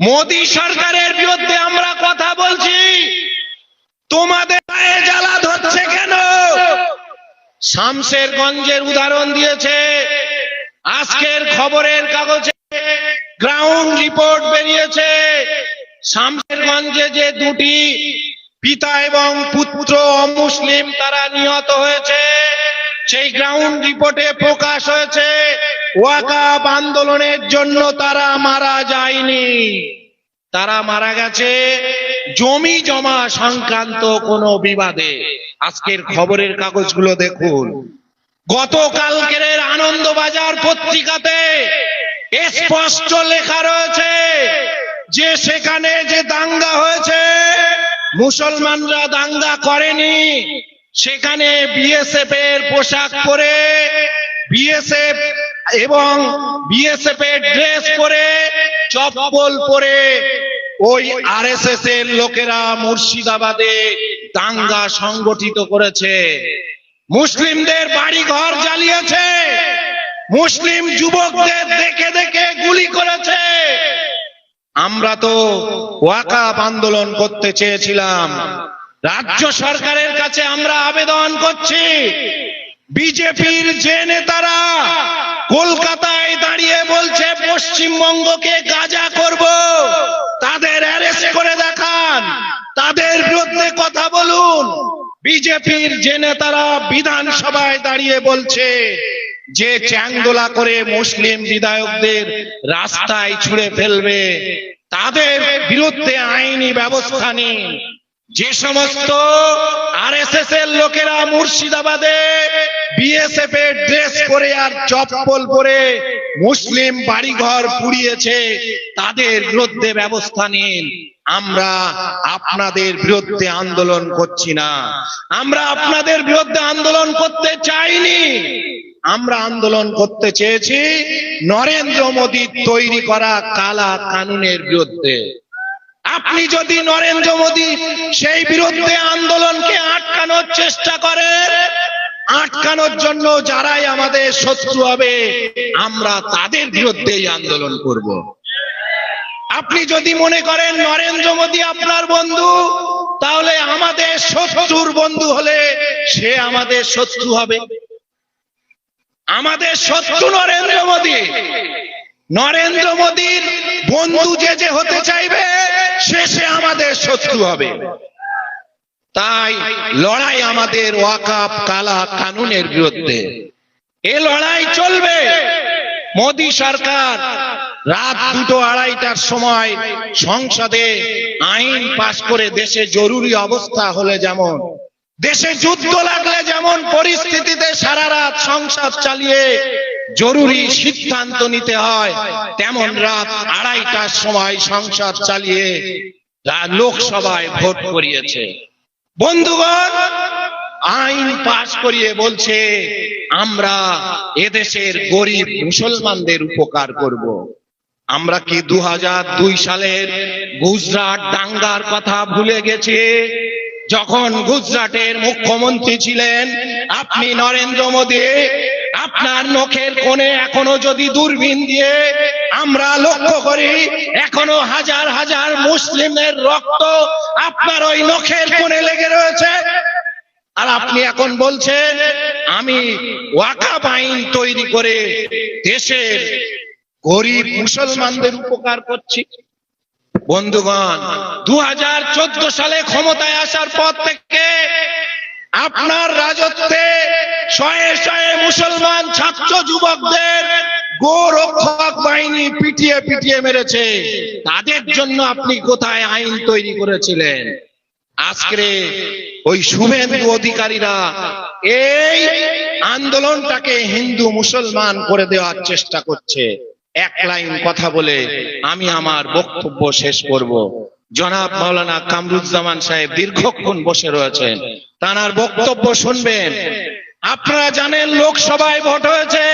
মোদী সরকারের বিরুদ্ধে আমরা কথা বলছি। তোমাদের গায়ে জ্বালা ধরছে কেন? শামশেরগঞ্জের উদাহরণ দিয়েছে। আজকের খবরের কাগজে গ্রাউন্ড রিপোর্ট বেরিয়েছে। শামশেরগঞ্জে যে দুটি পিতা এবং পুত্র অমুসলিম তারা নিহত হয়েছে, সেই গ্রাউন্ড রিপোর্টে প্রকাশ হয়েছে। ওয়াকাব আন্দোলনের জন্য তারা মারা যায়নি। তারা মারা গেছে জমি জমা সংক্রান্ত কোনো বিবাদে। আজকের খবরের কাগজগুলো দেখুন। গতকালকের আনন্দবাজার পত্রিকাতে স্পষ্ট লেখা রয়েছে যে সেখানে যে দাঙ্গা হয়েছে, মুসলমানরা দাঙ্গা করেনি। সেখানে বিএসএফ এর পোশাক পরে বিএসএফ এবং বিএসএফ এর ড্রেস পরে চপ্পল পরে ওই আরএসএস এর লোকেরা মুর্শিদাবাদে দাঙ্গা সংগঠিত করেছে। মুসলিমদের বাড়ি ঘর জ্বালিয়েছে। মুসলিম যুবকদের দেখে দেখে গুলি করেছে। আমরা তো ওয়াকাব আন্দোলন করতে চেয়েছিলাম। রাজ্য সরকারের কাছে আমরা আবেদন করছি। বিজেপির যে নেতারা কলকাতায় দাঁড়িয়ে বলছে, পশ্চিমবঙ্গকে গাজা করব। তাদের অ্যারেস্ট করে দেখান। তাদের বিরুদ্ধে কথা বলুন। বিজেপির যে নেতারা বিধানসভায় দাঁড়িয়ে বলছে, যে চ্যাংদোলা করে মুসলিম বিধায়কদের রাস্তায় ছুড়ে ফেলবে, তাদের বিরুদ্ধে আইনি ব্যবস্থা নিন। যে সমস্ত আরএসএস এর লোকেরা মুর্শিদাবাদে বিএসএফ এর ড্রেস পরে আর চপ্পল পরে মুসলিম বাড়িঘর পুড়িয়েছে, তাদের বিরুদ্ধে ব্যবস্থা নিন। আমরা আপনাদের বিরুদ্ধে আন্দোলন করছি না। আমরা আপনাদের বিরুদ্ধে আন্দোলন করতে চাইনি। আমরা আন্দোলন করতে চেয়েছি নরেন্দ্র মোদীর তৈরি করা কালা কানুনের বিরুদ্ধে। আপনি যদি নরেন্দ্র মোদী সেই বিরুদ্ধে আন্দোলনকে আটকানোর চেষ্টা করেন, আটকানোর জন্য যারাই আমাদের শত্রু হবে, আমরা তাদের বিরুদ্ধেই আন্দোলন করব। আপনি যদি মনে করেন নরেন্দ্র মোদী আপনার বন্ধু, তাহলে আমাদের শত্রুর বন্ধু হলে সে আমাদের শত্রু হবে। আমাদের শত্রু নরেন্দ্র মোদী। নরেন্দ্র মোদীর বন্ধু যে যে হতে চাইবে শেষে আমাদের শত্রু হবে। তাই লড়াই আমাদের ওয়াকাপ কালা কানুনের বিরুদ্ধে। এ লড়াই চলবে। মোদী সরকার রাত দুটো আড়াইটার সময় সংসদে আইন পাশ করে দেশে জরুরি অবস্থা হলে যেমন, দেশে যুদ্ধ লাগলে যেমন পরিস্থিতিতে সারা রাত সংসদ চালিয়ে জরুরি সিদ্ধান্ত নিতে হয়। তেমন রাত আড়াইটার সময় সংসদ চালিয়ে লোকসভায় ভোট করিয়েছে। বন্ধুগণ, আইন পাশ করিয়ে বলছে, আমরা এদেশের গরিব মুসলমানদের উপকার করব। আমরা কি দু সালের গুজরাট দাঙ্গার কথা ভুলে গেছি? যখন গুজরাটের মুখ্যমন্ত্রী ছিলেন, আপনি নরেন্দ্র মোদী আপনার নখের কোণে এখনও যদি দূরবীন দিয়ে আমরা লক্ষ্য করি, এখনও হাজার হাজার মুসলিমের রক্ত আপনার ওই নখের কোণে লেগে রয়েছে। আর আপনি এখন বলছেন, আমি ওয়াকাব আইন তৈরি করে দেশের গরিব মুসলমানদের উপকার করছি। বন্ধুগণ দু হাজার চোদ্দ সালে ক্ষমতায় আসার পর থেকে আপনার রাজত্বে শয়ে শয়ে মুসলমান ছাত্র যুবকদের গোরক্ষক বাহিনী পিটিয়ে পিটিয়ে মেরেছে। তাদের জন্য আপনি কোথায় আইন তৈরি করেছিলেন? আজকে ওই শুভেন্দু অধিকারীরা এই আন্দোলনটাকে হিন্দু মুসলমান করে দেওয়ার চেষ্টা করছে। এক লাইন কথা বলে আমি আমার বক্তব্য শেষ করব। জনাব মাওলানা কামরুজ্জামান সাহেব দীর্ঘক্ষণ বসে রয়েছেন। তার বক্তব্য শুনবেন। আপনারা জানেন লোকসভায় ভোট হয়েছে।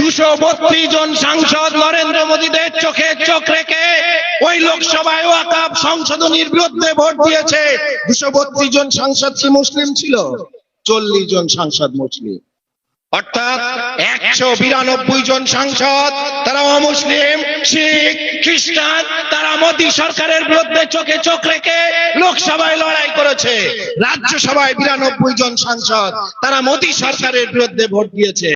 দুশো বত্রিশ জন সাংসদ নরেন্দ্র মোদীদের চোখে চোখ রেখে ওই লোকসভায় ওয়াকাব সংশোধনীর বিরুদ্ধে ভোট দিয়েছে। দুশো বত্রিশ জন সাংসদ কি মুসলিম ছিল? চল্লিশ জন সাংসদ মুসলিম। অর্থাৎ একশো বিরানব্বই জন সাংসদ, তারা অমুসলিম, শিখ, খ্রিস্টান, তারা মোদী সরকারের বিরুদ্ধে চোখে চোখ রেখে লোকসভায় লড়াই করেছে। রাজ্যসভায় বিরানব্বই জন সাংসদ, তারা মোদী সরকারের বিরুদ্ধে ভোট দিয়েছে।